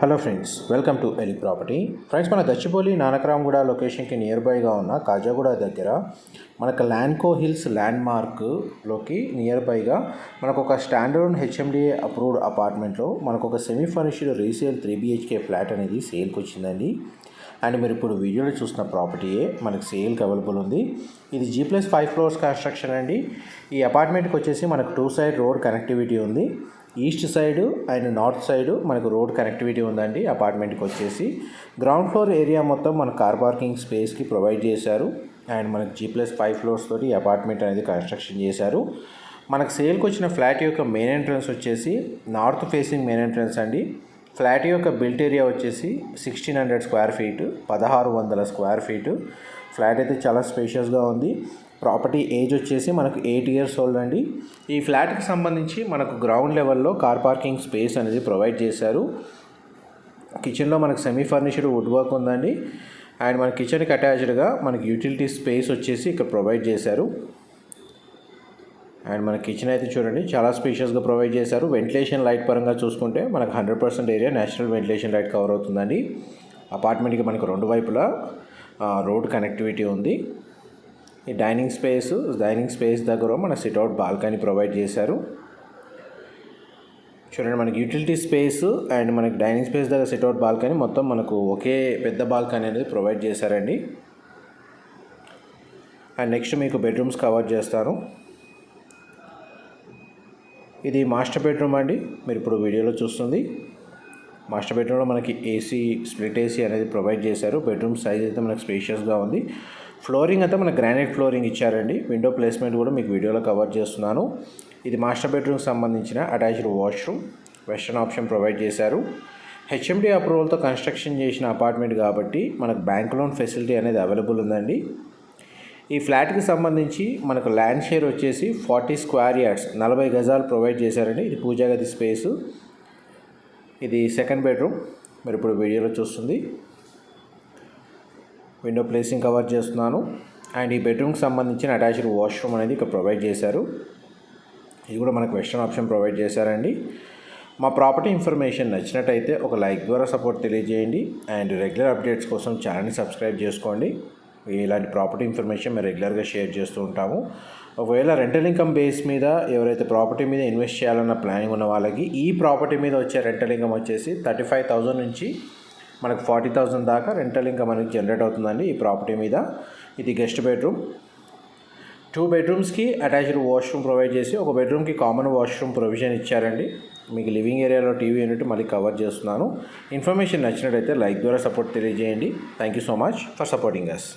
Hello friends welcome to ఎలి property friends మన గచ్చిబౌలి నానకరాంగూడ లొకేషన్కి నియర్ బైగా ఉన్న కాజాగూడ దగ్గర మనకు ల్యాండ్కో హిల్స్ ల్యాండ్ మార్క్లోకి నియర్ బైగా మనకు ఒక స్టాండర్డ్ హెచ్ఎండిఏ అప్రూవ్డ్ అపార్ట్మెంట్లో మనకు ఒక semi furnished resale three BHK flat అనేది సేల్కి వచ్చిందండి. అండ్ మీరు ఇప్పుడు వీడియోలో చూసిన ప్రాపర్టీయే మనకు సేల్కి అవైలబుల్ ఉంది. ఇది G plus five floors construction అండి. ఈ అపార్ట్మెంట్కి వచ్చేసి మనకు టూ సైడ్ రోడ్ కనెక్టివిటీ ఉంది. East side and north side మనకు రోడ్ కనెక్టివిటీ ఉందండి అపార్ట్మెంట్కి వచ్చేసి. గ్రౌండ్ ఫ్లోర్ ఏరియా మొత్తం మన కార్ పార్కింగ్ స్పేస్కి ప్రొవైడ్ చేశారు. అండ్ మనకి జీ ప్లస్ ఫైవ్ ఫ్లోర్స్ తోటి అపార్ట్మెంట్ అనేది కన్స్ట్రక్షన్ చేశారు. మనకు సేల్కి వచ్చిన ఫ్లాట్ యొక్క మెయిన్ ఎంట్రన్స్ వచ్చేసి నార్త్ ఫేసింగ్ మెయిన్ ఎంట్రన్స్ అండి. ఫ్లాట్ యొక్క బిల్ట్ ఏరియా వచ్చేసి సిక్స్టీన్ హండ్రెడ్ స్క్వేర్ ఫీట్ పదహారు వందల స్క్వేర్ ఫీట్. ఫ్లాట్ అయితే చాలా స్పేషియస్గా ఉంది. ప్రాపర్టీ ఏజ్ వచ్చేసి మనకు ఎయిట్ ఇయర్స్ ఓల్డ్ అండి. ఈ ఫ్లాట్కి సంబంధించి మనకు గ్రౌండ్ లెవెల్లో కార్ పార్కింగ్ స్పేస్ అనేది ప్రొవైడ్ చేశారు. కిచెన్లో మనకు సెమీ ఫర్నిష్డ్ వుడ్ వర్క్ ఉందండి. అండ్ మన కిచెన్కి అటాచ్డ్గా మనకి యూటిలిటీ స్పేస్ వచ్చేసి ఇక్కడ ప్రొవైడ్ చేశారు. అండ్ మన కిచెన్ అయితే చూడండి చాలా స్పేషియస్గా ప్రొవైడ్ చేశారు. వెంటిలేషన్ లైట్ పరంగా చూసుకుంటే మనకు hundred percent area natural ventilation light cover అవుతుందండి. అపార్ట్మెంట్కి మనకు రెండు వైపులా రోడ్ కనెక్టివిటీ ఉంది. ఈ డైనింగ్ స్పేస్ డైనింగ్ స్పేస్ దగ్గర మన సిట్అవుట్ బాల్కనీ ప్రొవైడ్ చేశారు. చూడండి మనకి యూటిలిటీ స్పేస్ అండ్ మనకి డైనింగ్ స్పేస్ దగ్గర సిట్అవుట్ బాల్కనీ మొత్తం మనకు ఒకే పెద్ద బాల్కనీ అనేది ప్రొవైడ్ చేశారండి. అండ్ నెక్స్ట్ మీకు బెడ్రూమ్స్ కవర్ చేస్తాను. ఇది మాస్టర్ బెడ్రూమ్ అండి మీరు ఇప్పుడు వీడియోలో చూస్తుంది. మాస్టర్ బెడ్రూమ్లో మనకి ఏసీ స్ప్లిట్ ఏసీ అనేది ప్రొవైడ్ చేశారు. బెడ్రూమ్ సైజ్ అయితే మనకి స్పేషియస్గా ఉంది. ఫ్లోరింగ్ అయితే మన గ్రానైట్ ఫ్లోరింగ్ ఇచ్చారండి. విండో ప్లేస్మెంట్ కూడా మీకు వీడియోలో కవర్ చేస్తున్నాను. ఇది మాస్టర్ బెడ్రూమ్కి సంబంధించిన attached washroom western option provide చేశారు. హెచ్ఎండి అప్రూవల్తో కన్స్ట్రక్షన్ చేసిన అపార్ట్మెంట్ కాబట్టి మనకు బ్యాంక్ లోన్ ఫెసిలిటీ అనేది అవైలబుల్ ఉందండి. ఈ ఫ్లాట్కి సంబంధించి మనకు ల్యాండ్ షేర్ వచ్చేసి ఫార్టీ స్క్వేర్ యార్డ్స్ నలభై గజాలు ప్రొవైడ్ చేశారండి. ఇది పూజాగది స్పేసు. ఇది సెకండ్ బెడ్రూమ్. మీరు ఇప్పుడు వీడియోలో చూస్తుంది. విండో ప్లేసింగ్ కవర్ చేస్తున్నాను. అండ్ ఈ బెడ్రూమ్కి సంబంధించిన అటాచ్డ్ వాష్రూమ్ అనేది ఇక్కడ ప్రొవైడ్ చేశారు. ఇది కూడా మనకు వెస్ట్రన్ ఆప్షన్ ప్రొవైడ్ చేశారండి. మా ప్రాపర్టీ ఇన్ఫర్మేషన్ నచ్చినట్టయితే ఒక లైక్ ద్వారా సపోర్ట్ తెలియజేయండి. అండ్ రెగ్యులర్ అప్డేట్స్ కోసం ఛానల్ని సబ్స్క్రైబ్ చేసుకోండి. ఇలాంటి ప్రాపర్టీ ఇన్ఫర్మేషన్ మేము రెగ్యులర్గా షేర్ చేస్తూ ఉంటాము. ఒకవేళ రెంటల్ ఇన్కమ్ బేస్ మీద ఎవరైతే ప్రాపర్టీ మీద ఇన్వెస్ట్ చేయాలన్న ప్లానింగ్ ఉన్న వాళ్ళకి ఈ ప్రాపర్టీ మీద వచ్చే రెంటల్ ఇన్కమ్ వచ్చేసి థర్టీ ఫైవ్ థౌజండ్ నుంచి మనకు ఫార్టీ థౌజండ్ దాకా రెంటల్ ఇంకా మనకి జనరేట్ అవుతుందండి ఈ ప్రాపర్టీ మీద. ఇది గెస్ట్ బెడ్రూమ్. టూ బెడ్రూమ్స్కి అటాచ్డ్ వాష్రూమ్ ప్రొవైడ్ చేసి ఒక బెడ్రూమ్కి కామన్ వాష్రూమ్ ప్రొవిజన్ ఇచ్చారండి. మీకు లివింగ్ ఏరియాలో టీవీ యూనిట్ మళ్ళీ కవర్ చేస్తున్నాను. ఇన్ఫర్మేషన్ నచ్చినట్టయితే లైక్ ద్వారా సపోర్ట్ తెలియజేయండి. Thank you so much for supporting us